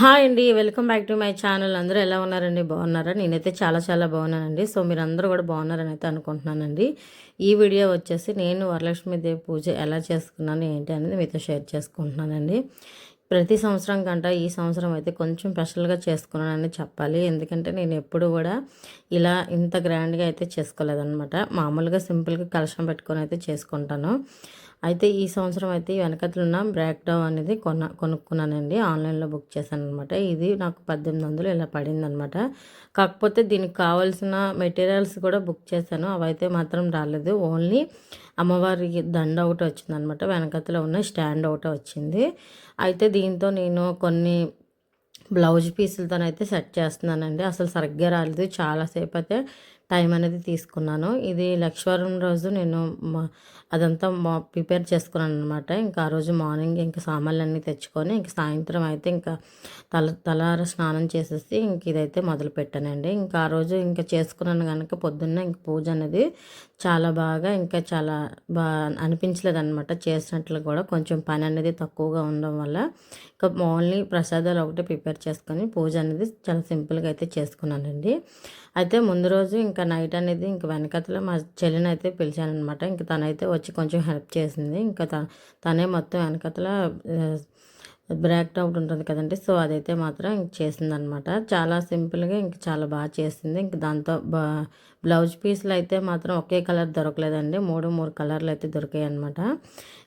Hi అండి welcome back to my channel. అందరూ ఎలా ఉన్నారండి? బాగున్నారా? నేనైతే చాలా చాలా బాగున్నానండి. సో మీరు అందరూ కూడా బాగున్నారని అయితే అనుకుంటున్నానండి. ఈ వీడియో వచ్చేసి నేను వరలక్ష్మీదేవి పూజ ఎలా చేసుకున్నాను ఏంటి అనేది మీతో షేర్ చేసుకుంటున్నానండి. ప్రతి సంవత్సరం కంట ఈ సంవత్సరం అయితే కొంచెం స్పెషల్గా చేసుకున్నానని చెప్పాలి. ఎందుకంటే నేను ఎప్పుడు కూడా ఇలా ఇంత గ్రాండ్గా అయితే చేసుకోలేదన్నమాట. మామూలుగా సింపుల్గా కలశం పెట్టుకొని అయితే చేసుకుంటాను. అయితే ఈ సంవత్సరం అయితే ఈ ఉన్న బ్రాక్ డౌన్ అనేది కొన్న కొనుక్కున్నానండి. ఆన్లైన్లో బుక్ చేశాను అనమాట ఇది నాకు పద్దెనిమిది వందలు ఇలా పడింది అనమాట కాకపోతే దీనికి కావాల్సిన మెటీరియల్స్ కూడా బుక్ చేశాను. అవైతే మాత్రం రాలేదు. ఓన్లీ అమ్మవారి దండ ఒకటి వచ్చిందనమాట వెనకతలో ఉన్న స్టాండ్ ఒకటి వచ్చింది. అయితే దీంతో నేను కొన్ని బ్లౌజ్ పీసులతోనైతే సెట్ చేస్తున్నానండి. అసలు సరిగ్గా రాలేదు. చాలాసేపు అయితే టైం అనేది తీసుకున్నాను. ఇది లక్ష్మీవారం రోజు నేను అదంతా మా ప్రిపేర్ చేసుకున్నాను అనమాట ఇంకా ఆ రోజు మార్నింగ్ ఇంకా సామాన్లు అన్నీ తెచ్చుకొని ఇంక సాయంత్రం అయితే ఇంకా తల తలార స్నానం చేసేసి ఇంక ఇదైతే మొదలు పెట్టానండి. ఇంకా ఆ రోజు ఇంకా చేసుకున్నాను కనుక పొద్దున్న ఇంక పూజ అనేది చాలా బాగా ఇంకా చాలా బాగా అనిపించలేదు అనమాట చేసినట్లు కూడా కొంచెం పని అనేది తక్కువగా ఉండడం వల్ల ఇంకా ఓన్లీ ప్రసాదాలు ఒకటి ప్రిపేర్ చేసుకొని పూజ అనేది చాలా సింపుల్గా అయితే చేసుకున్నానండి. అయితే ముందు రోజు ఇంకా నైట్ అనేది ఇంక వెనకతలో మా చెల్లిని అయితే పిలిచాను అనమాట ఇంకా తనైతే వచ్చి కొంచెం హెల్ప్ చేసింది. ఇంకా తనే మొత్తం వెనకతల బ్రేక్ అవుట్ ఉంటుంది కదండి. సో అదైతే మాత్రం ఇంక చేసిందనమాట చాలా సింపుల్గా ఇంక చాలా బాగా చేసింది. ఇంక దాంతో బా బ్లౌజ్ పీస్లు అయితే మాత్రం ఒకే కలర్ దొరకలేదండి. మూడు మూడు కలర్లు అయితే దొరికాయి అనమాట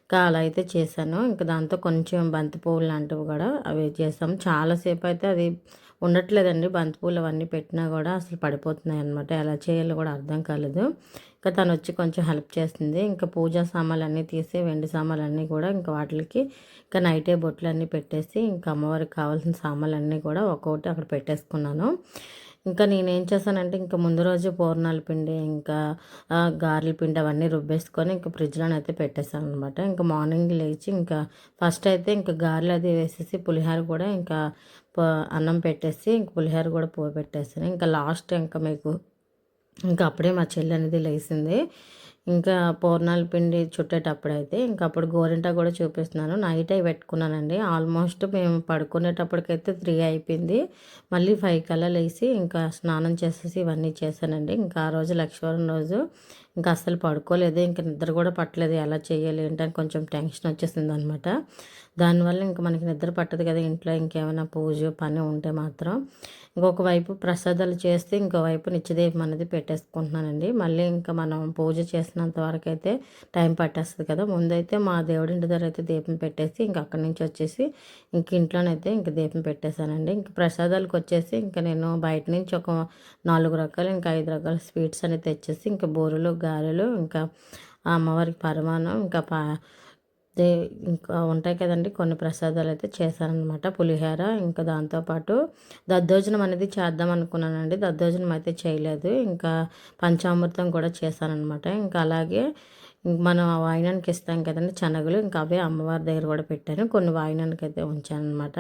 ఇంకా అలా అయితే చేశాను. ఇంకా దాంతో కొంచెం బంతి పువ్వులు లాంటివి కూడా అవి చేసాము చాలాసేపు అయితే అది ఉండట్లేదండి. బంతిపూలు అవన్నీ పెట్టినా కూడా అసలు పడిపోతున్నాయి అనమాట ఎలా చేయాలో కూడా అర్థం కాలేదు. ఇంకా తను వచ్చి కొంచెం హెల్ప్ చేస్తుంది ఇంకా పూజా సామాన్లు అన్నీ తీసి వెండి సామాన్లు అన్నీ కూడా ఇంకా వాటికి ఇంకా నైటే బొట్లు అన్నీ పెట్టేసి ఇంకా అమ్మవారికి కావాల్సిన సామాన్లు అన్నీ కూడా ఒక్కొక్కటి అక్కడ పెట్టేసుకున్నాను. ఇంకా నేనేం చేశానంటే ఇంకా ముందు రోజు పూర్ణాల పిండి ఇంకా గారెల పిండి అవన్నీ రుబ్బేసుకొని ఇంకా ఫ్రిడ్జ్లోనే అయితే పెట్టేశాను అనమాట ఇంకా మార్నింగ్ లేచి ఇంకా ఫస్ట్ అయితే ఇంకా గారెలు అది వేసేసి పులిహోర కూడా ఇంకా అన్నం పెట్టేసి ఇంక పులిహోర కూడా పో పెట్టేసాను ఇంకా లాస్ట్ ఇంకా మీకు ఇంకా అప్పుడే మా చెల్లి అనేది లేచింది. ఇంకా పూర్ణాల పిండి చుట్టేటప్పుడైతే ఇంకా అప్పుడు గోరింట కూడా చూపిస్తున్నాను. నైట్ అయి పెట్టుకున్నానండి. ఆల్మోస్ట్ మేము పడుకునేటప్పటికైతే త్రీ అయిపోయింది. మళ్ళీ ఫైవ్ కల్లా లేచి ఇంకా స్నానం చేసేసి ఇవన్నీ చేశానండి. ఇంకా ఆ రోజు లక్ష్మీవారం రోజు ఇంకా అస్సలు పడుకోలేదు ఇంకా నిద్ర కూడా పట్టలేదు. ఎలా చేయాలి ఏంటని కొంచెం టెన్షన్ వచ్చేసింది అనమాట దానివల్ల ఇంకా మనకి నిద్ర పట్టదు కదా ఇంట్లో ఇంకేమైనా పూజ పని ఉంటే మాత్రం. ఇంకొక వైపు ప్రసాదాలు చేస్తే ఇంకోవైపు నిత్యదీపం అనేది పెట్టేసుకుంటున్నానండి. మళ్ళీ ఇంకా మనం పూజ చేసినంత వరకు అయితే టైం పట్టేస్తుంది కదా. ముందైతే మా దేవుడి ఇంటి దగ్గర అయితే దీపం పెట్టేసి ఇంక అక్కడి నుంచి వచ్చేసి ఇంక ఇంట్లోనైతే ఇంక దీపం పెట్టేశానండి. ఇంక ప్రసాదాలకు వచ్చేసి ఇంకా నేను బయట నుంచి ఒక నాలుగు రకాలు ఇంకా ఐదు రకాల స్వీట్స్ అనేది తెచ్చేసి ఇంకా బోరులో గారెలు ఇంకా అమ్మవారికి పరమానం ఇంకా పా దే ఇంకా ఉంటాయి కదండి కొన్ని ప్రసాదాలు అయితే చేశారనమాట పులిహోర ఇంకా దాంతోపాటు దద్దోజనం అనేది చేద్దాం అనుకున్నానండి. దద్దోజనం అయితే చేయలేదు. ఇంకా పంచామృతం కూడా చేశానమాట ఇంకా అలాగే మనం ఆ వాయినానికి ఇస్తాం కదండి శనగలు. ఇంకా అవే అమ్మవారి దగ్గర కూడా పెట్టాను. కొన్ని వాయినానికి అయితే ఉంచాను అనమాట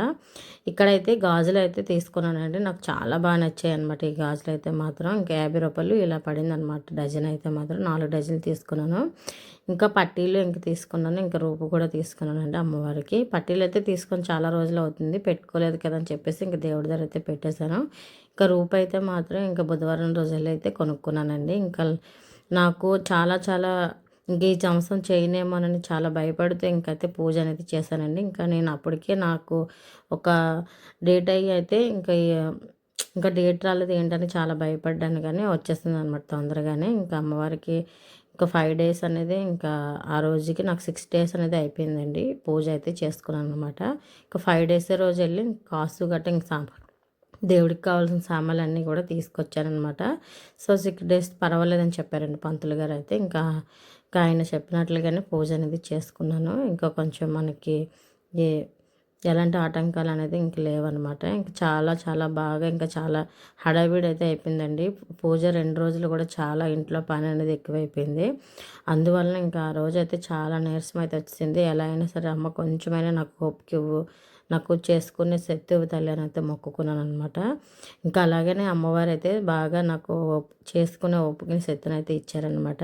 ఇక్కడైతే గాజులు అయితే తీసుకున్నానండి. నాకు చాలా బాగా నచ్చాయి అనమాట ఈ గాజులు అయితే మాత్రం. ఇంకా యాభై రూపాయలు ఇలా పడింది అనమాట డజన్ అయితే మాత్రం నాలుగు డజన్లు తీసుకున్నాను. ఇంకా పట్టీలు ఇంక తీసుకున్నాను. ఇంకా రూపు కూడా తీసుకున్నానండి అమ్మవారికి. పట్టీలు అయితే తీసుకొని చాలా రోజులు అవుతుంది. పెట్టుకోలేదు కదా అని చెప్పేసి ఇంకా దేవుడి దగ్గర అయితే పెట్టేశాను. ఇంకా రూపు అయితే మాత్రం ఇంకా బుధవారం రోజుల్లో అయితే కొనుక్కున్నానండి. ఇంకా నాకు చాలా చాలా ఇంక ఈ సంవత్సరం చేయనేమోనని చాలా భయపడితే ఇంకైతే పూజ అనేది చేశానండి. ఇంకా నేను అప్పటికే నాకు ఒక డేట్ అయ్యి అయితే ఇంకా ఇంకా డేట్ రాలేదు ఏంటని చాలా భయపడ్డాను కానీ వచ్చేస్తుంది అనమాట తొందరగానే. ఇంకా అమ్మవారికి ఇంకా ఫైవ్ డేస్ అనేది ఇంకా ఆ రోజుకి నాకు సిక్స్ డేస్ అనేది అయిపోయిందండి పూజ అయితే చేసుకున్నాను అనమాట ఇంకా ఫైవ్ డేస్ రోజు వెళ్ళి కాసు గట్ట ఇంక సాంబార్ దేవుడికి కావాల్సిన సామాన్లు అన్నీ కూడా తీసుకొచ్చానమాట సో సిక్స్ డేస్ పర్వాలేదని చెప్పారండి పంతులు గారు అయితే. ఇంకా ఇంకా ఆయన చెప్పినట్లుగానే పూజ అనేది చేసుకున్నాను. ఇంకా కొంచెం మనకి ఏ ఎలాంటి ఆటంకాలు అనేది ఇంక లేవన్నమాట. ఇంకా చాలా చాలా బాగా ఇంకా చాలా హడావిడి అయితే అయిపోయిందండి. పూజ రెండు రోజులు కూడా చాలా ఇంట్లో పని అనేది ఎక్కువైపోయింది. అందువలన ఇంకా ఆ రోజు అయితే చాలా నీరసం అయితే వచ్చింది ఎలా అయినా సరే అమ్మ కొంచెమైనా నాకు ఓపిక నాకు చేసుకునే శక్తి తల్లి అని అయితే మొక్కుకున్నాను అనమాట ఇంకా అలాగనే అమ్మవారు అయితే బాగా నాకు చేసుకునే ఓపికని శక్తిని అయితే ఇచ్చారనమాట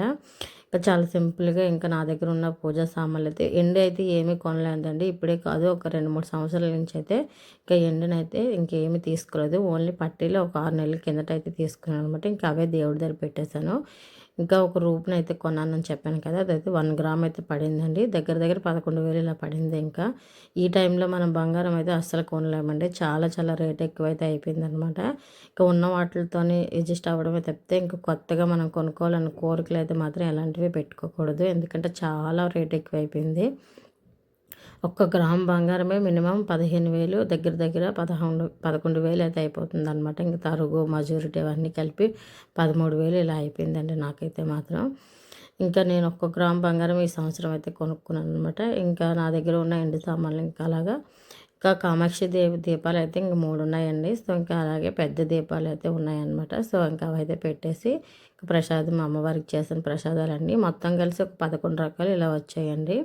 చాలా సింపుల్గా ఇంకా నా దగ్గర ఉన్న పూజా సామాన్లు అయితే ఎండు అయితే ఏమీ కొనలేదండి. ఇప్పుడే కాదు ఒక రెండు మూడు సంవత్సరాల నుంచి అయితే ఇంకా ఎండునైతే ఇంకేమీ తీసుకోలేదు. ఓన్లీ పట్టీలో ఒక ఆరు నెలల కిందట అయితే తీసుకున్నాను అనమాట ఇంకా అవే దేవుడి దగ్గర పెట్టేశాను. ఇంకా ఒక రూపుని అయితే కొన్నానని చెప్పాను కదా అదైతే వన్ గ్రామ్ అయితే పడిందండి. దగ్గర దగ్గర పదకొండు వేలు ఇలా పడింది ఇంకా. ఈ టైంలో మనం బంగారం అయితే అస్సలు కొనలేమండి. చాలా చాలా రేట్ ఎక్కువైతే అయిపోయిందనమాట. ఇంకా ఉన్న వాటితోనే అడ్జస్ట్ అవ్వడమే తప్పితే ఇంకా కొత్తగా మనం కొనుక్కోవాలని కోరికలు అయితే మాత్రం ఎలాంటివి పెట్టుకోకూడదు. ఎందుకంటే చాలా రేట్ ఎక్కువ అయిపోయింది ఒక్క గ్రామ్ బంగారమే మినిమం పదిహేను వేలు దగ్గర దగ్గర పదకొండు పదకొండు వేలు అయితే అయిపోతుంది అనమాట ఇంకా తరుగు మజూరిటీ అవన్నీ కలిపి పదమూడు వేలు ఇలా అయిపోయిందండి నాకైతే మాత్రం. ఇంకా నేను ఒక్క గ్రామ్ బంగారం ఈ సంవత్సరం అయితే కొనుక్కున్నాను అనమాట ఇంకా నా దగ్గర ఉన్న ఎండు సామాన్లు ఇంకా అలాగా ఇంకా కామాక్షి దేవి దీపాలు అయితే ఇంక మూడు ఉన్నాయండి. సో ఇంకా అలాగే పెద్ద దీపాలు అయితే ఉన్నాయన్నమాట. సో ఇంకా అవైతే పెట్టేసి ప్రసాదం అమ్మవారికి చేసిన ప్రసాదాలన్నీ మొత్తం కలిసి ఒక పదకొండు రకాలు ఇలా వచ్చాయండి.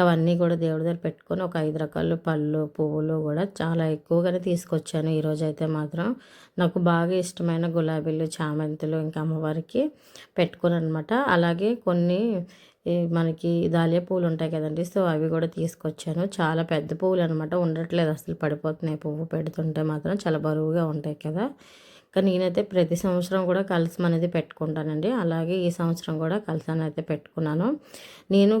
అవన్నీ కూడా దేవుడి దగ్గర పెట్టుకొని ఒక ఐదు రకాల పళ్ళు పువ్వులు కూడా చాలా ఎక్కువగానే తీసుకొచ్చాను. ఈరోజు అయితే మాత్రం నాకు బాగా ఇష్టమైన గులాబీలు చామంతులు ఇంకా అమ్మవారికి పెట్టుకుని అనమాట అలాగే కొన్ని మనకి దాలియా పువ్వులు ఉంటాయి కదండి సో అవి కూడా తీసుకొచ్చాను. చాలా పెద్ద పువ్వులు అనమాట ఉండట్లేదు అసలు పడిపోతున్నాయి. పువ్వు పెడుతుంటే మాత్రం చాలా బరువుగా ఉంటాయి కదా. కానీ నేనైతే ప్రతి సంవత్సరం కూడా కలసం అనేది పెట్టుకుంటానండి. అలాగే ఈ సంవత్సరం కూడా కలసాన్ని అయితే పెట్టుకున్నాను. నేను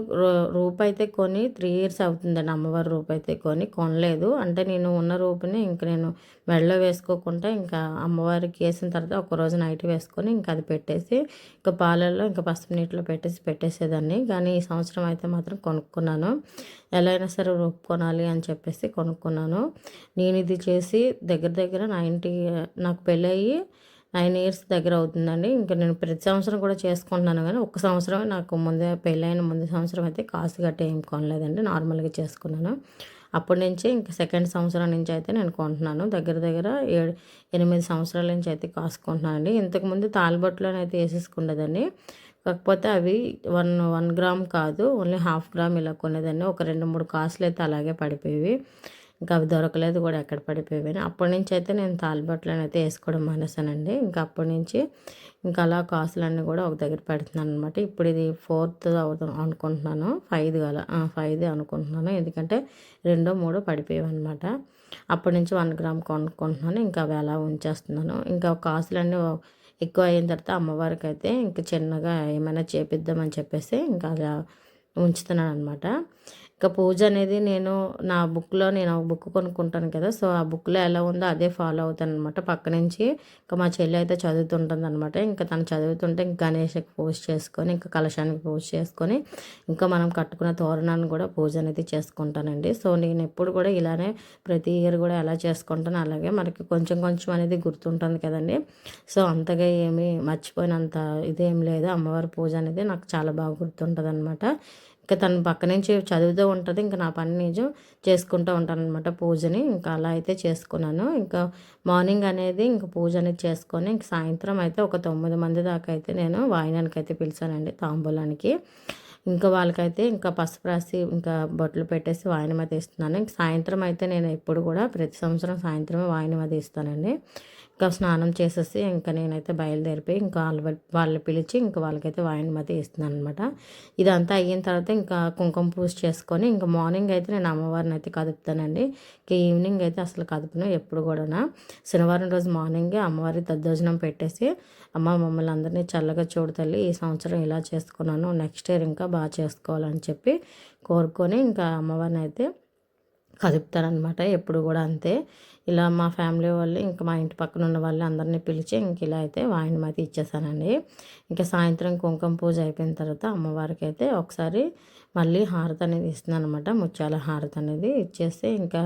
రూపు అయితే కొని త్రీ ఇయర్స్ అవుతుందండి. అమ్మవారి రూపు అయితే కొని కొనలేదు. అంటే నేను ఉన్న రూపుని ఇంక నేను మెడలో వేసుకోకుండా ఇంకా అమ్మవారికి వేసిన తర్వాత ఒక రోజు నైట్ వేసుకొని ఇంకా అది పెట్టేసి ఇంకా పాలల్లో ఇంకా పసుపు నీటిలో పెట్టేసి పెట్టేసేదాన్ని. కానీ ఈ సంవత్సరం అయితే మాత్రం కొనుక్కున్నాను. ఎలా అయినా సరే రూపు కొనాలి అని చెప్పేసి కొనుక్కున్నాను. నేను ఇది చేసి దగ్గర దగ్గర నైంటీ నాకు పెళ్ళి అయ్యి నైన్ ఇయర్స్ దగ్గర అవుతుందండి. ఇంకా నేను ప్రతి సంవత్సరం కూడా చేసుకుంటున్నాను కానీ ఒక సంవత్సరం నాకు ముందే పెళ్ళైన ముందు సంవత్సరం అయితే కాసు గట్టి ఏం కొనలేదండి. నార్మల్గా చేసుకున్నాను. అప్పటి నుంచి ఇంకా సెకండ్ సంవత్సరం నుంచి అయితే నేను కొంటున్నాను. దగ్గర దగ్గర ఏడు ఎనిమిది సంవత్సరాల నుంచి అయితే కాసుకుంటున్నానండి ఇంతకుముందు తాలిబొట్టులోనైతే వేసేసుకుండేదండి కాకపోతే అవి వన్ వన్ గ్రామ్ కాదు ఓన్లీ హాఫ్ గ్రామ్ ఇలా కొనేదాన్ని. ఒక రెండు మూడు కాసులు అయితే అలాగే పడిపోయేవి. ఇంకా అవి దొరకలేదు కూడా ఎక్కడ పడిపోయాయి అప్పటి నుంచి అయితే నేను తాలిబట్టలను అయితే వేసుకోవడం మానేసానండి ఇంకా అప్పటి నుంచి ఇంకా అలా కాసులన్నీ కూడా ఒక దగ్గర పెడుతున్నాను అనమాట ఇప్పుడు ఇది ఫోర్త్ అవుతాం అనుకుంటున్నాను. ఫైవ్ గల ఫైవ్ అనుకుంటున్నాను. ఎందుకంటే రెండో మూడో పడిపోయేవి అనమాట అప్పటి నుంచి వన్ గ్రామ్ కొనుక్కుంటున్నాను. ఇంకా అవి అలా ఉంచేస్తున్నాను. ఇంకా కాసులన్నీ ఎక్కువ అయిన తర్వాత అమ్మవారికి అయితే ఇంకా చిన్నగా ఏమైనా చేపిద్దామని చెప్పేసి ఇంకా అలా ఉంచుతున్నాను అనమాట ఇంకా పూజ అనేది నేను నా బుక్లో నేను ఒక బుక్ కొనుక్కుంటాను కదా సో ఆ బుక్లో ఎలా ఉందో అదే ఫాలో అవుతాను అనమాట పక్క నుంచి ఇంకా మా చెల్లి అయితే చదువుతుంటుంది అనమాట ఇంకా తను చదువుతుంటే ఇంకా గణేష్కి పూజ చేసుకొని ఇంకా కలశానికి పూజ చేసుకొని ఇంకా మనం కట్టుకున్న తోరణాన్ని కూడా పూజ అనేది చేసుకుంటానండి. సో నేను ఎప్పుడు కూడా ఇలానే ప్రతి ఇయర్ కూడా ఎలా చేసుకుంటాను. అలాగే మనకి కొంచెం కొంచెం అనేది గుర్తుంటుంది కదండి. సో అంతగా ఏమీ మర్చిపోయినంత ఇదేం లేదు. అమ్మవారి పూజ అనేది నాకు చాలా బాగా గుర్తుంటుంది అనమాట ఇంకా తను పక్క నుంచి చదువుతూ ఉంటుంది. ఇంకా నా పని నిజం చేసుకుంటూ ఉంటాను అనమాట పూజని. ఇంకా అలా అయితే చేసుకున్నాను. ఇంకా మార్నింగ్ అనేది ఇంకా పూజ అనేది చేసుకొని ఇంక సాయంత్రం అయితే ఒక తొమ్మిది మంది దాకా అయితే నేను వాయినానికి అయితే పిలిచానండి తాంబూలానికి. ఇంకా వాళ్ళకైతే ఇంకా పసుపు రాసి ఇంకా బొట్లు పెట్టేసి వాయినం అయితే ఇస్తున్నాను. ఇంక సాయంత్రం అయితే నేను ఎప్పుడు కూడా ప్రతి సంవత్సరం సాయంత్రమే వాయినం అది ఇస్తానండి. ఇంకా స్నానం చేసేసి ఇంకా నేనైతే బయలుదేరిపోయి ఇంకా వాళ్ళ వాళ్ళు పిలిచి ఇంకా వాళ్ళకైతే వాయిన్ మధ్య ఇస్తున్నాను అనమాట ఇదంతా అయిన తర్వాత ఇంకా కుంకుమ పూజ చేసుకొని ఇంకా మార్నింగ్ అయితే నేను అమ్మవారిని అయితే కదుపుతానండి. ఇంకా ఈవినింగ్ అయితే అసలు కదుపును ఎప్పుడు కూడా శనివారం రోజు మార్నింగే అమ్మవారి దద్దోజనం పెట్టేసి అమ్మ మమ్మల్ని అందరినీ చల్లగా చూడతల్లి ఈ సంవత్సరం ఇలా చేసుకున్నాను నెక్స్ట్ ఇయర్ ఇంకా బాగా చేసుకోవాలని చెప్పి కోరుకొని ఇంకా అమ్మవారిని అయితే కదుపుతారనమాట ఎప్పుడు కూడా అంతే. ఇలా మా ఫ్యామిలీ వాళ్ళు ఇంకా మా ఇంటి పక్కన ఉన్న వాళ్ళు అందరినీ పిలిచి ఇంక ఇలా అయితే వాయిని అయితే ఇచ్చేసానండి. ఇంకా సాయంత్రం కుంకుమ పూజ అయిపోయిన తర్వాత అమ్మవారికి అయితే ఒకసారి మళ్ళీ హారతి అనేది ఇస్తున్నాను అనమాట ముత్యాల హారతి అనేది ఇచ్చేస్తే ఇంకా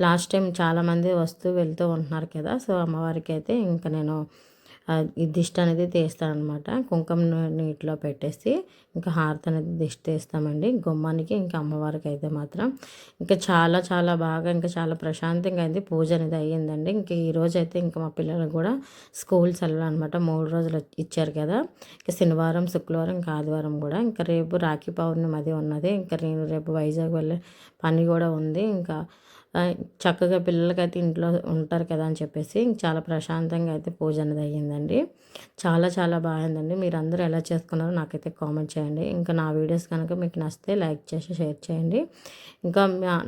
లాస్ట్ టైం చాలామంది వస్తూ వెళ్తూ ఉంటున్నారు కదా సో అమ్మవారికి అయితే ఇంకా నేను దిష్టి అనేది తీస్తానమాట కుంకుమ నీటిలో పెట్టేసి ఇంకా హారతి అనేది దిష్టి తీస్తామండి. గుమ్మానికి ఇంకా అమ్మవారికి అయితే మాత్రం ఇంకా చాలా చాలా బాగా ఇంకా చాలా ప్రశాంతంగా అయింది. పూజ అనేది అయ్యిందండి. ఇంకా ఈరోజు అయితే ఇంకా మా పిల్లలకు కూడా స్కూల్ సెలవులు అనమాట. మూడు రోజులు ఇచ్చారు కదా. ఇంకా శనివారం శుక్రవారం ఇంకా ఆదివారం కూడా ఇంకా రేపు రాఖీ పౌర్ణమి అది ఉన్నది. ఇంకా నేను రేపు వైజాగ్ వెళ్ళే పని కూడా ఉంది. ఇంకా చక్కగా పిల్లలకైతే ఇంట్లో ఉంటారు కదా అని చెప్పేసి చాలా ప్రశాంతంగా అయితే పూజ అనేది అయ్యిందండి. చాలా చాలా బాగుందండి మీరు అందరూ ఎలా చేసుకున్నారో నాకైతే కామెంట్ చేయండి. ఇంకా నా వీడియోస్ కనుక మీకు నచ్చితే లైక్ చేసి షేర్ చేయండి. ఇంకా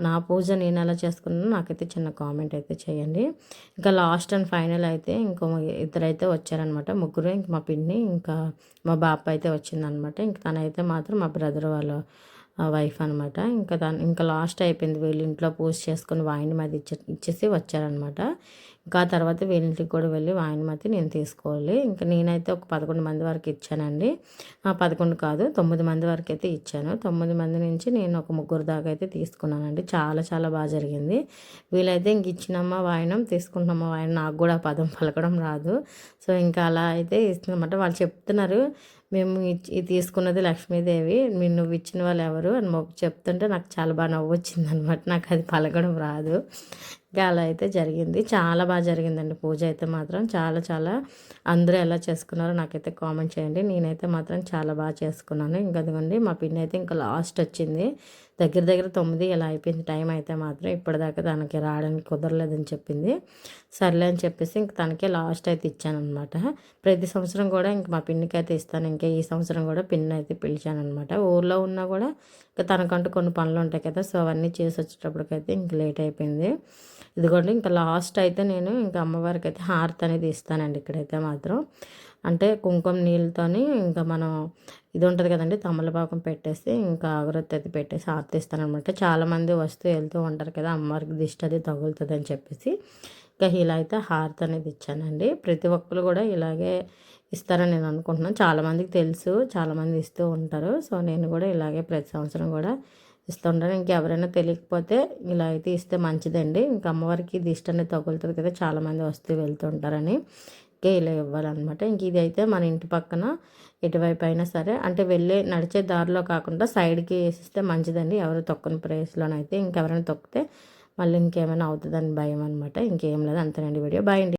నా పూజ నేను ఎలా చేసుకున్నానో నాకైతే చిన్న కామెంట్ అయితే చేయండి. ఇంకా లాస్ట్ అండ్ ఫైనల్ అయితే ఇంకో ఇద్దరైతే వచ్చారనమాట. ముగ్గురు ఇంక మా పిన్ని ఇంకా మా బాప అయితే వచ్చిందనమాట. ఇంక తనైతే మాత్రం మా బ్రదర్ వాళ్ళు వైఫ్ అనమాట ఇంకా దాని ఇంకా లాస్ట్ అయిపోయింది వీళ్ళు ఇంట్లో పూజ చేసుకొని వాయిని మాది ఇచ్చే ఇచ్చేసి వచ్చారనమాట ఇంకా తర్వాత వీళ్ళింటికి కూడా వెళ్ళి వాయినమతి నేను తీసుకోవాలి. ఇంకా నేనైతే ఒక పదకొండు మంది వరకు ఇచ్చానండి. ఆ, పదకొండు కాదు తొమ్మిది మంది వరకు అయితే ఇచ్చాను. తొమ్మిది మంది నుంచి నేను ఒక ముగ్గురు దాకా అయితే తీసుకున్నానండి. చాలా చాలా బాగా జరిగింది. వీళ్ళైతే ఇంక ఇచ్చినమ్మ వాయనం తీసుకుంటున్నమ్మ వాయనం నాకు కూడా ఆ పదం పలకడం రాదు. సో ఇంకా అలా అయితే ఇస్తున్నమాట వాళ్ళు చెప్తున్నారు మేము ఇచ్చి- తీసుకున్నది లక్ష్మీదేవి మీరు నువ్వు ఇచ్చిన వాళ్ళు ఎవరు అని మొక్కు చెప్తుంటే నాకు చాలా బాగా నవ్వు వచ్చింది అనమాట నాకు అది పలకడం రాదు. అలా అయితే జరిగింది. చాలా బాగా జరిగిందండి. పూజ అయితే మాత్రం చాలా చాలా అందరూ ఎలా చేసుకున్నారో నాకైతే కామెంట్ చేయండి. నేనైతే మాత్రం చాలా బాగా చేసుకున్నాను. ఇంకా అదిగోండి మా పిన్ని అయితే ఇంకా లాస్ట్ వచ్చింది. దగ్గర దగ్గర తొమ్మిది ఇలా అయిపోయింది. టైం అయితే మాత్రం ఇప్పటిదాకా తనకి రావడానికి కుదరలేదని చెప్పింది. సర్లే అని చెప్పేసి ఇంక తనకే లాస్ట్ అయితే ఇచ్చానమాట ప్రతి సంవత్సరం కూడా ఇంక మా పిన్నికి అయితే ఇస్తాను. ఇంకా ఈ సంవత్సరం కూడా పిన్ని అయితే పిలిచాను అనమాట ఊర్లో ఉన్నా కూడా ఇంకా తనకంటూ కొన్ని పనులు ఉంటాయి కదా సో అవన్నీ చేసి వచ్చేటప్పటికైతే ఇంక లేట్ అయిపోయింది. ఇదిగోండి ఇంకా లాస్ట్ అయితే నేను ఇంకా అమ్మవారికి అయితే హారతి అనేది ఇస్తానండి ఇక్కడైతే మాత్రం. అంటే కుంకుమ నీళ్ళతోని ఇంకా మనం ఇది ఉంటుంది కదండి తమలపాకం పెట్టేసి ఇంకా అగరొత్తి అయితే పెట్టేసి హారతి ఇస్తానమాట చాలామంది వస్తూ వెళ్తూ ఉంటారు కదా అమ్మవారికి దిష్టి అది తగులుతుంది అని చెప్పేసి. ఇంకా ఇలా అయితే హారతి అనేది ఇచ్చానండి. ప్రతి ఒక్కరు కూడా ఇలాగే ఇస్తారని నేను అనుకుంటున్నాను. చాలామందికి తెలుసు చాలామంది ఇస్తూ ఉంటారు. సో నేను కూడా ఇలాగే ప్రతి సంవత్సరం కూడా ఇస్తూ ఉంటాను. ఇంకెవరైనా తెలియకపోతే ఇలా అయితే ఇస్తే మంచిదండి. ఇంకా అమ్మవారికి దిష్టి అనేది తగులుతుంది కదా చాలామంది వస్తూ వెళ్తూ ఉంటారని. ఇంకే ఇలా ఇవ్వాలన్నమాట ఇంక ఇది అయితే మన ఇంటి పక్కన ఎటువైపు అయినా సరే అంటే వెళ్ళే నడిచే దారిలో కాకుండా సైడ్కి వేసిస్తే మంచిదండి. ఎవరు తొక్కని ప్లేస్లోనైతే ఇంకెవరైనా తొక్కితే మళ్ళీ ఇంకేమైనా అవుతుందని భయం అనమాట ఇంకేం లేదు. అంతేనండి వీడియో. బాయ్ అండి.